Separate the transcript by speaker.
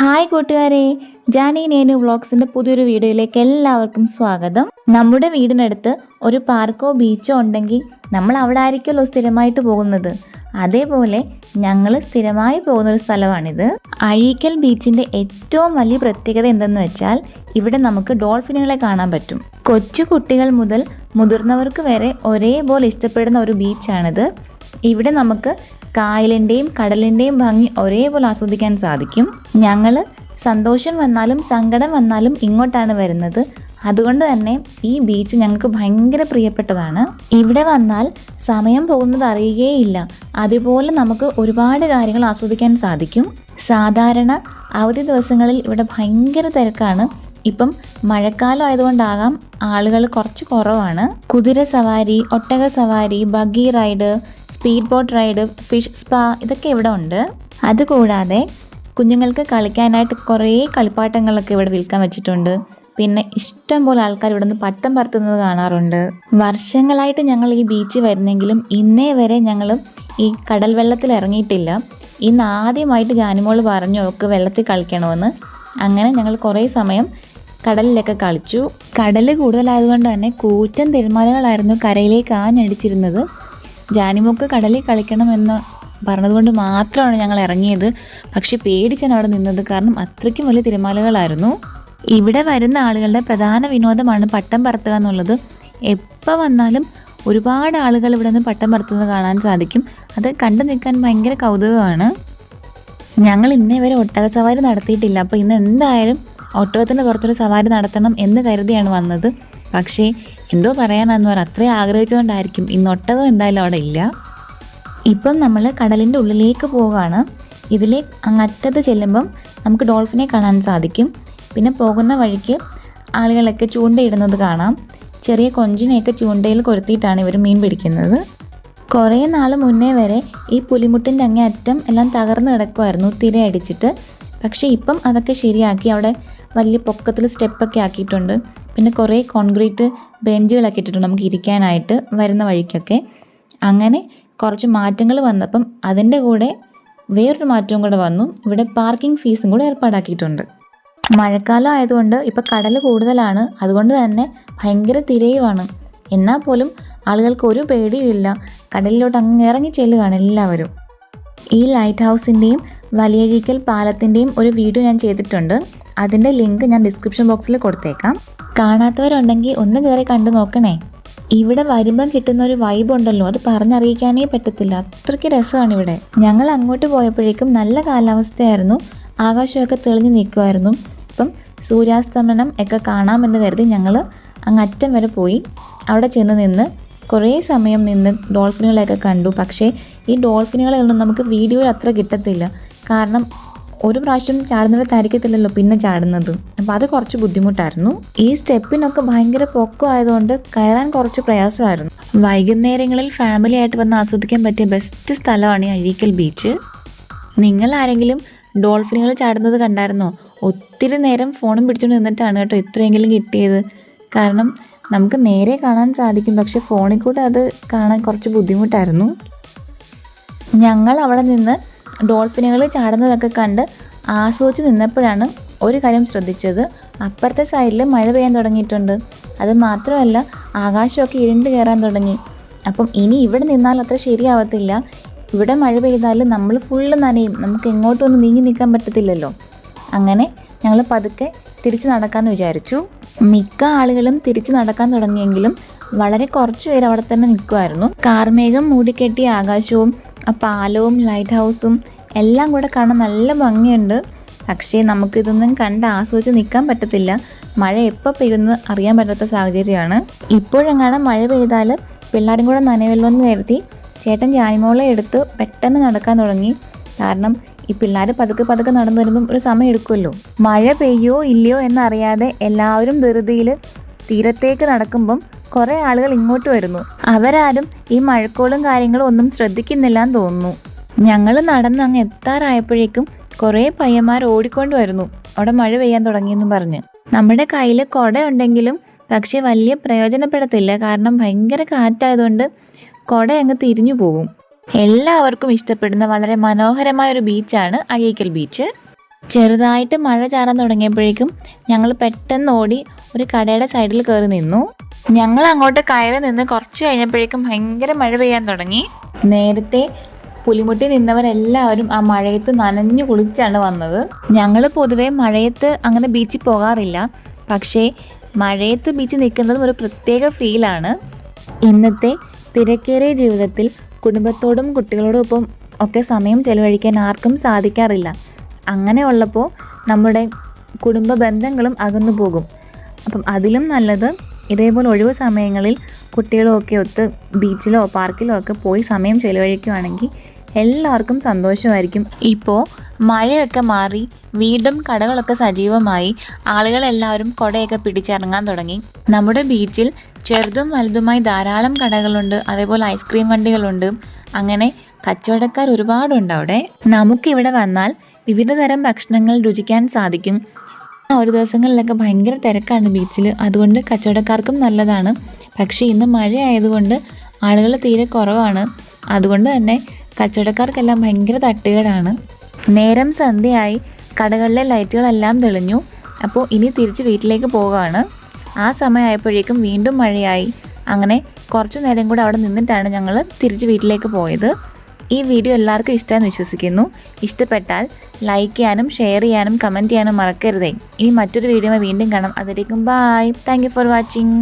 Speaker 1: Hi കൂട്ടുകാരെ ജാനി നേനു വ്ളോഗ്സിന്റെ പുതിയൊരു വീഡിയോയിലേക്ക് എല്ലാവർക്കും സ്വാഗതം. നമ്മുടെ വീടിനടുത്ത് ഒരു പാർക്കോ ബീച്ചോ ഉണ്ടെങ്കിൽ നമ്മൾ അവിടെ ആയിരിക്കുമല്ലോ സ്ഥിരമായിട്ട് പോകുന്നത്. അതേപോലെ ഞങ്ങൾ സ്ഥിരമായി പോകുന്ന ഒരു സ്ഥലമാണിത്. അഴീക്കൽ ബീച്ചിന്റെ ഏറ്റവും വലിയ പ്രത്യേകത എന്തെന്ന് വെച്ചാൽ ഇവിടെ നമുക്ക് ഡോൾഫിനുകളെ കാണാൻ പറ്റും. കൊച്ചു കുട്ടികൾ മുതൽ മുതിർന്നവർക്ക് വരെ ഒരേപോലെ ഇഷ്ടപ്പെടുന്ന ഒരു ബീച്ചാണിത്. ഇവിടെ നമുക്ക് കായലിന്റെയും കടലിന്റെയും ഭംഗി ഒരേപോലെ ആസ്വദിക്കാൻ സാധിക്കും. ഞങ്ങൾ സന്തോഷം വന്നാലും സങ്കടം വന്നാലും ഇങ്ങോട്ടാണ് വരുന്നത്. അതുകൊണ്ട് തന്നെ ഈ ബീച്ച് ഞങ്ങൾക്ക് ഭയങ്കര പ്രിയപ്പെട്ടതാണ്. ഇവിടെ വന്നാൽ സമയം പോകുന്നത് അറിയുകയില്ല. അതുപോലെ നമുക്ക് ഒരുപാട് കാര്യങ്ങൾ ആസ്വദിക്കാൻ സാധിക്കും. സാധാരണ അവധി ദിവസങ്ങളിൽ ഇവിടെ ഭയങ്കര തിരക്കാണ്. ഇപ്പം മഴക്കാലം ആയതുകൊണ്ടാകാം ആളുകൾ കുറച്ച് കുറവാണ്. കുതിര സവാരി ഒട്ടക സവാരി buggy ride speed boat ride fish spa ഇതൊക്കെ ഇവിടെ ഉണ്ട്. അതുകൂടാതെ കുഞ്ഞുങ്ങൾക്ക് കളിക്കാനായിട്ട് കുറേ കളിപ്പാട്ടങ്ങളൊക്കെ ഇവിടെ വിൽക്കാൻ വെച്ചിട്ടുണ്ട്. പിന്നെ ഇഷ്ടം പോലെ ആൾക്കാർ ഇവിടെ നിന്ന് പട്ടം പറത്തുന്നത് കാണാറുണ്ട്. വർഷങ്ങളായിട്ട് ഞങ്ങൾ ഈ ബീച്ച് വരുന്നെങ്കിലും ഇന്നേ വരെ ഞങ്ങൾ ഈ കടൽ വെള്ളത്തിൽ ഇറങ്ങിയിട്ടില്ല. ഇന്ന് ആദ്യമായിട്ട് ജാനിമോൾ പറഞ്ഞു ഒക്കെ വെള്ളത്തിൽ കളിക്കണമെന്ന്. അങ്ങനെ ഞങ്ങൾ കുറേ സമയം കടലിലൊക്കെ കളിച്ചു. കടൽ കൂടുതലായതുകൊണ്ട് തന്നെ കൂറ്റൻ തിരമാലകളായിരുന്നു കരയിലേക്ക് ആഞ്ഞടിച്ചിരുന്നത് ജാനിമുക്ക് കടലിൽ കളിക്കണമെന്ന് പറഞ്ഞതുകൊണ്ട് മാത്രമാണ് ഞങ്ങൾ ഇറങ്ങിയത്. പക്ഷെ പേടിച്ചാണ് അവിടെ നിന്നത്. കാരണം അത്രയ്ക്കും വലിയ തിരമാലകളായിരുന്നു. ഇവിടെ വരുന്ന ആളുകളുടെ പ്രധാന വിനോദമാണ് പട്ടം പറത്തുക എന്നുള്ളത്. എപ്പോൾ വന്നാലും ഒരുപാട് ആളുകൾ ഇവിടെ നിന്ന് പട്ടം പറത്തുന്നത് കാണാൻ സാധിക്കും. അത് കണ്ടു നിൽക്കാൻ ഭയങ്കര കൗതുകമാണ്. ഞങ്ങൾ ഇന്നേ വരെ ഒട്ടക സവാരി നടത്തിയിട്ടില്ല. അപ്പോൾ ഇന്ന് എന്തായാലും ഒട്ടകത്തിന്റെ പുറത്തൊരു സവാരി നടത്തണം എന്ന് കരുതിയാണ് വന്നത്. പക്ഷേ എന്തോ പറയാനാന്ന് പറ അത്രയും ആഗ്രഹിച്ചുകൊണ്ടായിരിക്കും. ഇന്ന് ഒട്ടകം എന്തായാലും അവിടെ ഇല്ല. ഇപ്പം നമ്മൾ കടലിന്റെ ഉള്ളിലേക്ക് പോവുകയാണ്. ഇതിലെ അങ്ങറ്റത്ത് ചെല്ലുമ്പം നമുക്ക് ഡോൾഫിനെ കാണാൻ സാധിക്കും. പിന്നെ പോകുന്ന വഴിക്ക് ആളുകളൊക്കെ ചൂണ്ടയിടുന്നത് കാണാം. ചെറിയ കൊഞ്ചിനെയൊക്കെ ചൂണ്ടയിൽ കൊരുത്തിയിട്ടാണ് ഇവർ മീൻ പിടിക്കുന്നത്. കുറേ നാൾ മുന്നേ വരെ ഈ പുലിമുട്ടിന്റെ അങ്ങേ അറ്റം എല്ലാം തകർന്നു കിടക്കുമായിരുന്നു തിരയടിച്ചിട്ട് പക്ഷേ ഇപ്പം അതൊക്കെ ശരിയാക്കി അവിടെ വലിയ പൊക്കത്തിൽ സ്റ്റെപ്പൊക്കെ ആക്കിയിട്ടുണ്ട്. പിന്നെ കുറേ കോൺക്രീറ്റ് ബെഞ്ചുകളൊക്കെ ഇട്ടിട്ടുണ്ട് നമുക്ക് ഇരിക്കാനായിട്ട് വരുന്ന വഴിക്കൊക്കെ. അങ്ങനെ കുറച്ച് മാറ്റങ്ങൾ വന്നപ്പം അതിന്റെ കൂടെ വേറൊരു മാറ്റവും കൂടെ വന്നു. ഇവിടെ പാർക്കിംഗ് ഫീസും കൂടെ ഏർപ്പാടാക്കിയിട്ടുണ്ട്. മഴക്കാലം ആയതുകൊണ്ട് ഇപ്പോൾ കടൽ കൂടുതലാണ്. അതുകൊണ്ട് തന്നെ ഭയങ്കര തിരയുമാണ് എന്നാൽ പോലും ആളുകൾക്ക് ഒരു പേടിയുമില്ല കടലിലോട്ട് അങ്ങ് ഇറങ്ങി ചെല്ലുകയാണ് എല്ലാവരും. ഈ ലൈറ്റ് ഹൗസിന്റെയും വലിയഴിക്കൽ പാലത്തിന്റെയും ഒരു വീഡിയോ ഞാൻ ചെയ്തിട്ടുണ്ട്. അതിന്റെ ലിങ്ക് ഞാൻ ഡിസ്ക്രിപ്ഷൻ ബോക്സിൽ കൊടുത്തേക്കാം. കാണാത്തവരുണ്ടെങ്കിൽ ഒന്ന് കയറി കണ്ടു നോക്കണേ. ഇവിടെ വരുമ്പം കിട്ടുന്ന ഒരു വൈബ് ഉണ്ടല്ലോ. അത് പറഞ്ഞറിയിക്കാനേ പറ്റത്തില്ല. അത്രയ്ക്ക് രസമാണ് ഇവിടെ ഞങ്ങൾ അങ്ങോട്ട് പോയപ്പോഴേക്കും നല്ല കാലാവസ്ഥയായിരുന്നു. ആകാശമൊക്കെ തെളിഞ്ഞു നിൽക്കുമായിരുന്നു അപ്പം സൂര്യാസ്തമനം ഒക്കെ കാണാമെന്ന് കരുതി ഞങ്ങൾ അങ്ങ് അറ്റം വരെ പോയി. അവിടെ ചെന്ന് നിന്ന് കുറേ സമയം നിന്ന് ഡോൾഫിനുകളെയൊക്കെ കണ്ടു. പക്ഷേ ഈ ഡോൾഫിനുകളെ ഒന്നും നമുക്ക് വീഡിയോയിൽ അത്ര കിട്ടത്തില്ല. കാരണം ഒരു പ്രാവശ്യം ചാടുന്നിടത്തായിരിക്കത്തില്ലല്ലോ പിന്നെ ചാടുന്നത്. അപ്പോൾ അത് കുറച്ച് ബുദ്ധിമുട്ടായിരുന്നു. ഈ സ്റ്റെപ്പിനൊക്കെ ഭയങ്കര പൊക്കമായതുകൊണ്ട് കയറാൻ കുറച്ച് പ്രയാസമായിരുന്നു. വൈകുന്നേരങ്ങളിൽ ഫാമിലി ആയിട്ട് വന്ന് ആസ്വദിക്കാൻ പറ്റിയ ബെസ്റ്റ് സ്ഥലമാണ് ഈ അഴീക്കൽ ബീച്ച് നിങ്ങൾ ആരെങ്കിലും ഡോൾഫിനുകൾ ചാടുന്നത് കണ്ടായിരുന്നോ? ഒത്തിരി നേരം ഫോണും പിടിച്ചുകൊണ്ട് നിന്നിട്ടാണ് കേട്ടോ ഇത്രയെങ്കിലും കിട്ടിയത്. കാരണം നമുക്ക് നേരെ കാണാൻ സാധിക്കും. പക്ഷേ ഫോണിൽ കൂടെ അത് കാണാൻ കുറച്ച് ബുദ്ധിമുട്ടായിരുന്നു. ഞങ്ങൾ അവിടെ നിന്ന് ഡോൾഫിനുകൾ ചാടുന്നതൊക്കെ കണ്ട് ആസ്വദിച്ച് നിന്നപ്പോഴാണ് ഒരു കാര്യം ശ്രദ്ധിച്ചത്. അപ്പുറത്തെ സൈഡിൽ മഴ പെയ്യാൻ തുടങ്ങിയിട്ടുണ്ട്. അത് മാത്രമല്ല ആകാശമൊക്കെ ഇരുണ്ട് കയറാൻ തുടങ്ങി. അപ്പം ഇനി ഇവിടെ നിന്നാൽ അത്ര ശരിയാവത്തില്ല. ഇവിടെ മഴ പെയ്താൽ നമ്മൾ ഫുള്ള് നനയും. നമുക്ക് എങ്ങോട്ടൊന്നും നീങ്ങി നിൽക്കാൻ പറ്റത്തില്ലല്ലോ. അങ്ങനെ ഞങ്ങൾ പതുക്കെ തിരിച്ച് നടക്കാമെന്ന് വിചാരിച്ചു. മിക്ക ആളുകളും തിരിച്ച് നടക്കാൻ തുടങ്ങിയെങ്കിലും വളരെ കുറച്ച് പേര് അവിടെ തന്നെ നിൽക്കുമായിരുന്നു. കാർമേഘം മൂടിക്കെട്ടിയ ആകാശവും ആ പാലവും ലൈറ്റ് ഹൗസും എല്ലാം കൂടെ കാണാൻ നല്ല ഭംഗിയുണ്ട്. പക്ഷേ നമുക്കിതൊന്നും കണ്ട് ആസ്വദിച്ച് നിൽക്കാൻ പറ്റത്തില്ല. മഴ എപ്പോൾ പെയ്യുമെന്ന് അറിയാൻ പറ്റാത്ത സാഹചര്യമാണ്. ഇപ്പോഴെങ്ങാനും മഴ പെയ്താൽ പിള്ളേരും കൂടെ നനയല്ലോ എന്ന് കരുതി ചേട്ടൻ ജാനിമോളെ എടുത്ത് പെട്ടെന്ന് നടക്കാൻ തുടങ്ങി. കാരണം ഈ പിള്ളേർ പതുക്കെ പതുക്കെ നടന്നു വരുമ്പം ഒരു സമയം എടുക്കുമല്ലോ. മഴ പെയ്യോ ഇല്ലയോ എന്നറിയാതെ എല്ലാവരും ധൃതിയിൽ തീരത്തേക്ക് നടക്കുമ്പം കുറേ ആളുകൾ ഇങ്ങോട്ട് വരുന്നു. അവരാരും ഈ മഴക്കോളും കാര്യങ്ങളും ഒന്നും ശ്രദ്ധിക്കുന്നില്ല എന്ന് തോന്നുന്നു. ഞങ്ങൾ നടന്ന് അങ്ങ് എത്താറായപ്പോഴേക്കും കുറേ പയ്യന്മാർ ഓടിക്കൊണ്ട് വരുന്നു. അവിടെ മഴ പെയ്യാൻ തുടങ്ങിയെന്ന് പറഞ്ഞ്. നമ്മുടെ കയ്യിൽ കൊടയുണ്ടെങ്കിലും പക്ഷേ വലിയ പ്രയോജനപ്പെടത്തില്ല. കാരണം ഭയങ്കര കാറ്റായതുകൊണ്ട് കുട അങ്ങ് തിരിഞ്ഞു പോകും. എല്ലാവർക്കും ഇഷ്ടപ്പെടുന്ന വളരെ മനോഹരമായ ഒരു ബീച്ചാണ് അഴീക്കൽ ബീച്ച്. ചെറുതായിട്ട് മഴ ചാറാൻ തുടങ്ങിയപ്പോഴേക്കും ഞങ്ങൾ പെട്ടെന്ന് ഓടി ഒരു കടയുടെ സൈഡിൽ കയറി നിന്നു. ഞങ്ങൾ അങ്ങോട്ട് കയറി നിന്ന് കുറച്ച് കഴിഞ്ഞപ്പോഴേക്കും ഭയങ്കര മഴ പെയ്യാൻ തുടങ്ങി. നേരത്തെ പുലിമുട്ടി നിന്നവരെല്ലാവരും ആ മഴയത്ത് നനഞ്ഞു കുളിച്ചാണ് വന്നത്. ഞങ്ങൾ പൊതുവെ മഴയത്ത് അങ്ങനെ ബീച്ചിൽ പോകാറില്ല. പക്ഷേ മഴയത്ത് ബീച്ചിൽ നിൽക്കുന്നതും ഒരു പ്രത്യേക ഫീലാണ് ഇന്നത്തെ തിരക്കേറിയ ജീവിതത്തിൽ കുടുംബത്തോടും കുട്ടികളോടും ഒപ്പം ഒക്കെ സമയം ചെലവഴിക്കാൻ ആർക്കും സാധിക്കാറില്ല. അങ്ങനെ ഉള്ളപ്പോൾ നമ്മുടെ കുടുംബ ബന്ധങ്ങളും അകന്നു പോകും. അപ്പം അതിലും നല്ലത് ഇതേപോലെ ഒഴിവ് സമയങ്ങളിൽ കുട്ടികളുമൊക്കെ ഒത്ത് ബീച്ചിലോ പാർക്കിലോ ഒക്കെ പോയി സമയം ചെലവഴിക്കുകയാണെങ്കിൽ എല്ലാവർക്കും സന്തോഷമായിരിക്കും. ഇപ്പോൾ മഴയൊക്കെ മാറി വീണ്ടും കടകളൊക്കെ സജീവമായി. ആളുകളെല്ലാവരും കുടയൊക്കെ പിടിച്ചിറങ്ങാൻ തുടങ്ങി. നമ്മുടെ ബീച്ചിൽ ചെറുതും വലുതുമായി ധാരാളം കടകളുണ്ട്. അതേപോലെ ഐസ്ക്രീം വണ്ടികളുണ്ട്. അങ്ങനെ കച്ചവടക്കാർ ഒരുപാടുണ്ട് അവിടെ. നമുക്കിവിടെ വന്നാൽ വിവിധ തരം ഭക്ഷണങ്ങൾ രുചിക്കാൻ സാധിക്കും. ഒരു ദിവസങ്ങളിലൊക്കെ ഭയങ്കര തിരക്കാണ് ബീച്ചിൽ അതുകൊണ്ട് കച്ചവടക്കാർക്കും നല്ലതാണ്. പക്ഷേ ഇന്ന് മഴ ആയതുകൊണ്ട് ആളുകൾ തീരെ കുറവാണ്. അതുകൊണ്ട് തന്നെ കച്ചവടക്കാർക്കെല്ലാം ഭയങ്കര തട്ടുകേടാണ്. നേരം സന്ധ്യയായി. കടകളിലെ ലൈറ്റുകളെല്ലാം തെളിഞ്ഞു. അപ്പോൾ ഇനി തിരിച്ച് വീട്ടിലേക്ക് പോവുകയാണ്. ആ സമയമായപ്പോഴേക്കും വീണ്ടും മഴയായി. അങ്ങനെ കുറച്ചു നേരം കൂടെ അവിടെ നിന്നിട്ടാണ് ഞങ്ങൾ തിരിച്ച് വീട്ടിലേക്ക് പോയത്. ഈ വീഡിയോ എല്ലാവർക്കും ഇഷ്ടമെന്ന് വിശ്വസിക്കുന്നു. ഇഷ്ടപ്പെട്ടാൽ ലൈക്ക് ചെയ്യാനും ഷെയർ ചെയ്യാനും കമന്റ് ചെയ്യാനും മറക്കരുതേ. ഇനി മറ്റൊരു വീഡിയോ വീണ്ടും കാണാം. അതിലേക്കും ബായ് താങ്ക് ഫോർ വാച്ചിങ്